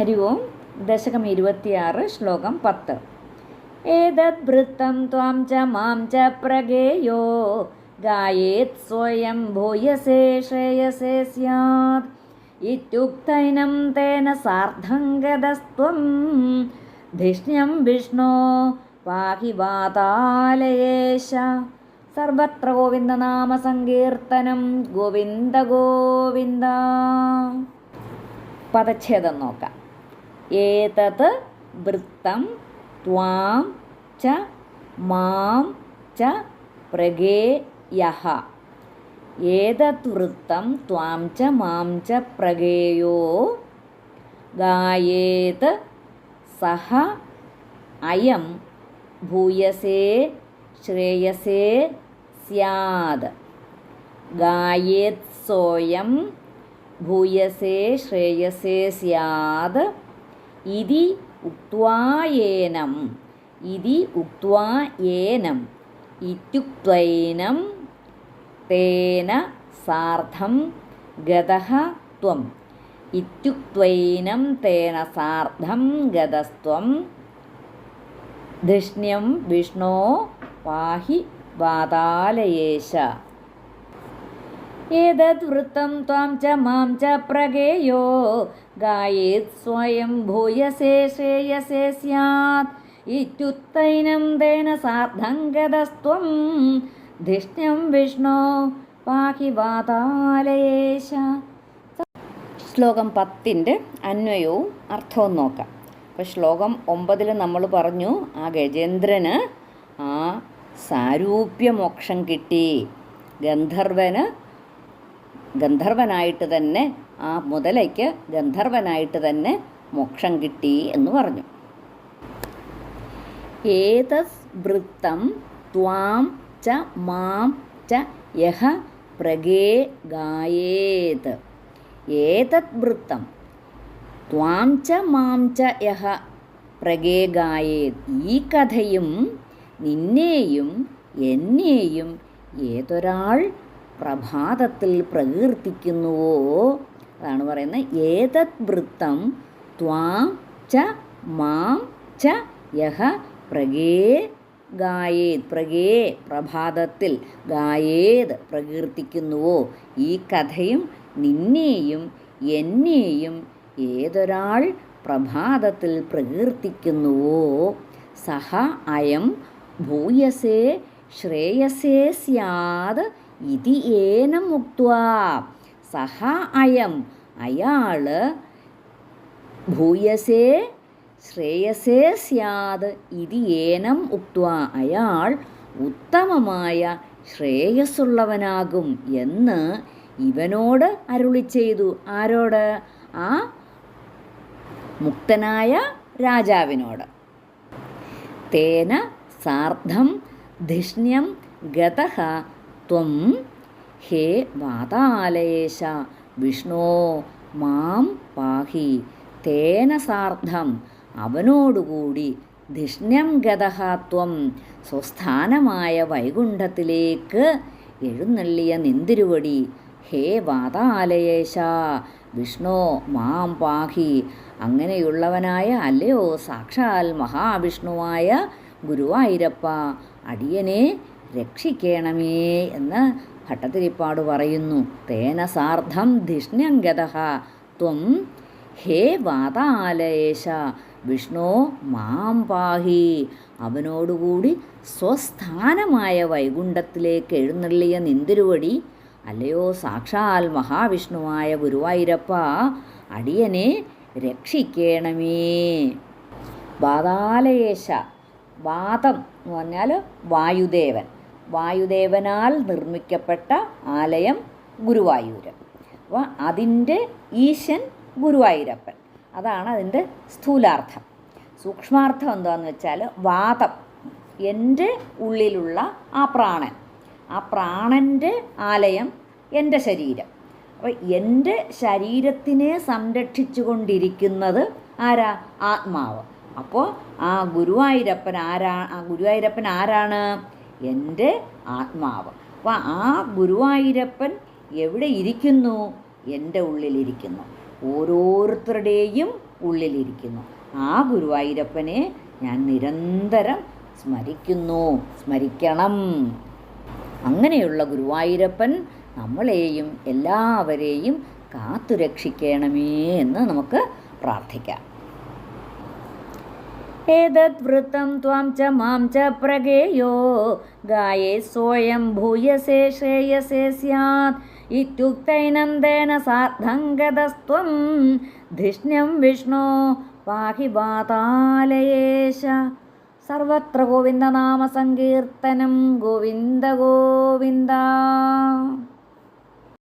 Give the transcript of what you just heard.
ഹരി ഓം ദശകം ഇരുപത്തിയാറ് ശ്ലോകം പത്ത് ഏതദ്വൃത്തം ത്വാം ച മാം ച പ്രഗേയോ ഗായേത് സ്വയം ഭൂയസേ ശ്രേയസേ സ്യാത് ഇത്യുക്തൈനം തേന സാർദ്ധംഗതസ്ത്വം ധിഷ്ണ്യം വിഷ്ണോ പാഹി വാതാലയേശ സർവത്ര ഗോവിന്ദനാമ സങ്കീർത്തനം ഗോവിന്ദ ഗോവിന്ദ പദച്ഛേദം നോക്കാം। ഏതത് വൃത്തം ത്വാം ച മാം ച പ്രഗേയഃ ഏതത് വൃത്തം ത്വാം ച മാം ച പ്രഗേയോ ഗായേത് സഹ അയം ഭൂയസേ ശ്രേയസേ സ്യാത് ഗായേത് സോയം ഭൂയസേ ശ്രേയസേ സ്യാത് ഇതി ഉക്വായേനം ഇതി ഉക്വായേനം ഇത്യുക്തൈനം തേന സാർദ്ധം ഗതഃ ത്വം. ഇത്യുക്തൈനം തേന സാർദ്ധം ഗതസ്ത്വം. ധിഷ്ണ്യം വിഷ്ണോ പാഹി വാതാലയേശ. ഏതത് त्वां ത്വാം ച മാം ച പ്രഗേയോ? ഗായേത് സ്വയം ഭൂയസേ ശ്രേയസേ इत्युत्तैनं സാർദ്ധം ഗതസ്ത്വം. ധിഷ്ണ്യം വിഷ്ണോ പാഹി വാതാലയേശ. ശ്ലോകം പത്തിന്റെ അന്വയവും അർത്ഥവും നോക്കാം. അപ്പോൾ ശ്ലോകം ഒമ്പതിൽ നമ്മൾ പറഞ്ഞു ആ ഗജേന്ദ്രന് ആ സാരൂപ്യമോക്ഷം കിട്ടി. ഗന്ധർവന് ഗന്ധർവനായിട്ട് തന്നെ ആ മുതലയ്ക്ക് ഗന്ധർവനായിട്ട് തന്നെ മോക്ഷം കിട്ടി എന്ന് പറഞ്ഞു. ഏതസ് വൃത്തം ത്വാം ച മാം ച യഹ പ്രഗേ ഗായേത്. ഏതത് വൃത്തം ത്വാം ച മാം ച യഹ പ്രഗേ ഗായേത്. ഈ കഥയും നിന്നെയും എന്നെയും ഏതൊരാൾ പ്രഭാതത്തിൽ പ്രകീർത്തിക്കുന്നുവോ? അതാണ് പറയുന്നത് ഏതത് വൃത്തം ത്വാം ച മാം ച യഹ പ്രഗേ ഗായേത് പ്രഗേ പ്രഭാതത്തിൽ ഗായേത് പ്രകീർത്തിക്കുന്നുവോ? ഈ കഥയും നിന്നെയും എന്നെയും ഏതൊരാൾ പ്രഭാതത്തിൽ പ്രകീർത്തിക്കുന്നുവോ? സഹ അയം ഭൂയസേ ശ്രേയസേ സ്യാത് ഇതി ഏനം മുക്വാ സഹ അയം. അയാൾ ഭൂയസേ ശ്രേയസേ സ്യാത് ഇതി ഏനം ഉക്വാ അയാൾ ഉത്തമമായ ശ്രേയസ്സുള്ളവനാകും എന്ന് ഇവനോട് അരുളി ചെയ്തു. ആരോട്? ആ മുക്തനായ രാജാവിനോട്. തേന സാർദ്ധം ധിഷ്ണ്യം ഗതഃ ത്വം ഹേ വാതാലയേശ വിഷ്ണോ മാം പാഹി. തേന സാർദ്ധം അവനോടുകൂടി ധിഷ്ണ്യം ഗതഹാത്വം ത്വം. സ്വസ്ഥാനമായ വൈകുണ്ഠത്തിലേക്ക് എഴുന്നള്ളിയ നിന്തിരുവടി ഹേ വാതാലയേശ വിഷ്ണോ മാം പാഹി. അങ്ങനെയുള്ളവനായ അല്ലയോ സാക്ഷാൽ മഹാവിഷ്ണുവായ ഗുരുവായൂരപ്പ അടിയനെ രക്ഷിക്കണമേ എന്ന് ഭട്ടതിരിപ്പാട് പറയുന്നു. തേന സാർദ്ധം ധിഷ്ണ്യംഗത ത്വം ഹേ വാതാലയേശ. വിഷ്ണു മാം പാഹി. അവനോടുകൂടി സ്വസ്ഥാനമായ വൈകുണ്ഠത്തിലേക്ക് എഴുന്നള്ളിയ നിന്തിരുവടി അല്ലയോ സാക്ഷാൽ മഹാവിഷ്ണുവായ ഗുരുവായൂരപ്പ അടിയനെ രക്ഷിക്കണമേ. വാതാലയേശ. വാതം എന്ന് പറഞ്ഞാൽ വായുദേവൻ. വായുദേവനാൽ നിർമ്മിക്കപ്പെട്ട ആലയം ഗുരുവായൂരൻ അപ്പോൾ അതിന്റെ ഈശൻ ഗുരുവായൂരപ്പൻ. അതാണ് അതിന്റെ സ്ഥൂലാർത്ഥം. സൂക്ഷ്മാർത്ഥം എന്താണെന്ന് വെച്ചാൽ വാദം എന്റെ ഉള്ളിലുള്ള ആ പ്രാണൻ. ആ പ്രാണന്റെ ആലയം എന്റെ ശരീരം. അപ്പോൾ എന്റെ ശരീരത്തിനെ സംരക്ഷിച്ചു കൊണ്ടിരിക്കുന്നത് ആരാ? ആത്മാവ്. അപ്പോൾ ആ ഗുരുവായൂരപ്പൻ ആരാ? ആ ഗുരുവായൂരപ്പൻ ആരാണ്? എന്റെ ആത്മാവ്. അപ്പോൾ ആ ഗുരുവായൂരപ്പൻ എവിടെ ഇരിക്കുന്നു? എന്റെ ഉള്ളിലിരിക്കുന്നു. ഓരോരുത്തരുടെയും ഉള്ളിലിരിക്കുന്നു. ആ ഗുരുവായൂരപ്പനെ ഞാൻ നിരന്തരം സ്മരിക്കുന്നു. സ്മരിക്കണം. അങ്ങനെയുള്ള ഗുരുവായൂരപ്പൻ നമ്മളെയും എല്ലാവരെയും കാത്തുരക്ഷിക്കണമേ എന്ന് നമുക്ക് പ്രാർത്ഥിക്കാം. ഏതദ്വൃത്തം ത്വാം ച മാം ച പ്രഗേയോ ഗായേ സ്വയം ഭൂയസേ ശ്രേയസേ സ്യാത് ഇത്യുക്തൈനന്ദേന സാർദ്ധംഗതസ്ത്വം ധിഷ്ണ്യം വിഷ്ണു പാഹി പാതാലയേശ സർവത്ര ഗോവിന്ദനാമ സങ്കീർത്തനം ഗോവിന്ദ ഗോവിന്ദ